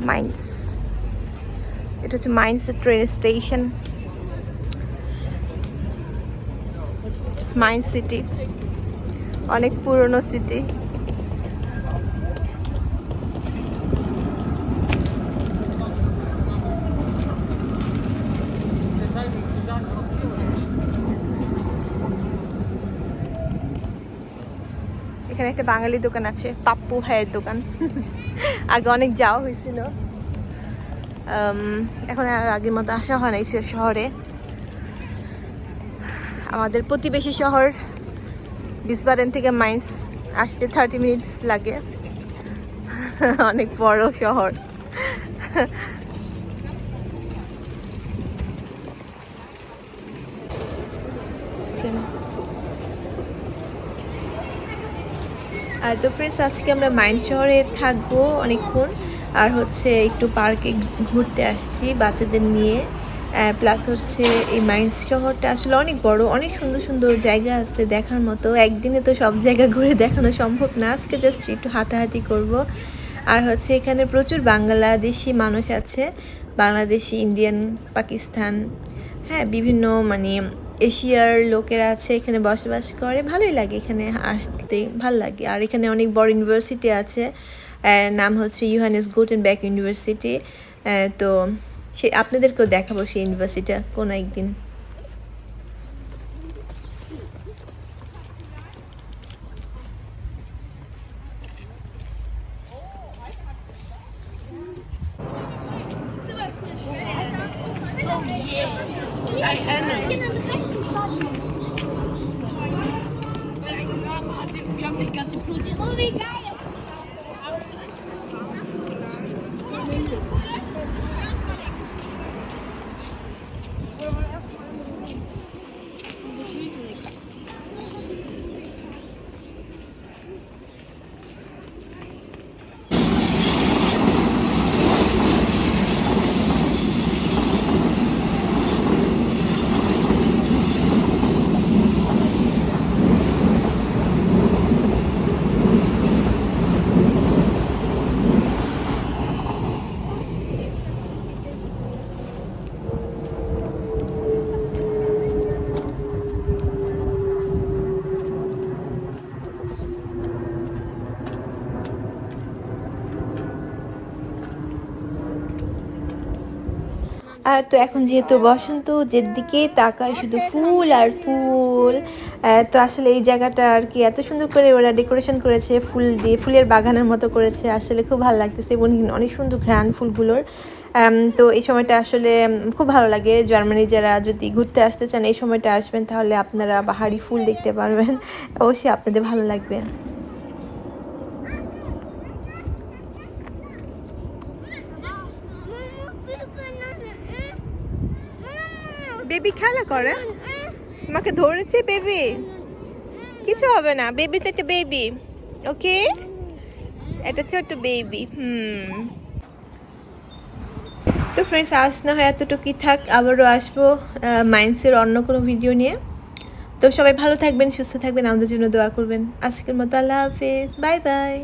Mines. এটা হচ্ছে মাইন্সের ট্রেন স্টেশন। Mines city. অনেক পুরনো সিটি। এখানে একটা বাঙালি দোকান আছে, পাপ্পু ভাইয়ের দোকান। আগে অনেক যাওয়া হয়েছিল। এখন আর আগের মতো আসা হয় না শহরে। আমাদের প্রতিবেশী শহর বিসবারেন থেকে মাইন্স আসতে থার্টি মিনিটস লাগে। অনেক বড় শহর। তো ফ্রেন্ডস আজকে আমরা মাইন্ড শহরে থাকব অনেকক্ষণ। আর হচ্ছে একটু পার্কে ঘুরতে আসছি বাচ্চাদের নিয়ে। প্লাস হচ্ছে এই মাইন্স শহরটা আসলে অনেক বড়, অনেক সুন্দর সুন্দর জায়গা আছে দেখার মতো। একদিনে তো সব জায়গা ঘুরে দেখানো সম্ভব না, আজকে জাস্ট একটু হাঁটাহাঁটি করব। আর হচ্ছে এখানে প্রচুর বাংলাদেশি মানুষ আছে, বাংলাদেশি, ইন্ডিয়ান, পাকিস্তান হ্যাঁ বিভিন্ন মানে এশিয়ার লোকেরা আছে, এখানে বসবাস করে, ভালোই লাগে এখানে আসতে, ভালো লাগে। আর এখানে অনেক বড় ইউনিভার্সিটি আছে নাম হচ্ছে ইউহানেস গুটেন ব্যাক ইউনিভার্সিটি তো সে, আপনাদেরকেও দেখাবো সেই ইউনিভার্সিটিটা কোনো একদিন। I am. We. Oh, we got তো এখন যেহেতু বসন্ত, যেদিকে তাকায় শুধু ফুল আর ফুল তো আসলে এই জায়গাটা আর কি এত সুন্দর করে ওরা ডেকোরেশন করেছে, ফুল দিয়ে, ফুলের বাগানের মতো করেছে, আসলে খুব ভালো লাগতেছে। এবং অনেক সুন্দর ঘ্রাণ ফুলগুলোর। তো এই সময়টা আসলে খুব ভালো লাগে। জার্মানি যারা যদি ঘুরতে আসতে চান, এই সময়টা আসবেন, তাহলে আপনারা বাহারি ফুল দেখতে পারবেন। অবশ্যই আপনাদের ভালো লাগবে। বেবি খেলা করে? তোমাকে ধরেছে বেবি? কিছু হবে না, বেবি তো একটা বেবি, ওকে? এটা ছোট্ট বেবি, হুম। তো ফ্রেন্ডস আজ না হয় এতটুকুই থাক, আবারও আসব মাইন্ডসের অন্য কোনো ভিডিও নিয়ে। তো সবাই ভালো থাকবেন, সুস্থ থাকবেন, আমাদের জন্য দোয়া করবেন। আজকের মতো আল্লাহ হাফিজ বাই বাই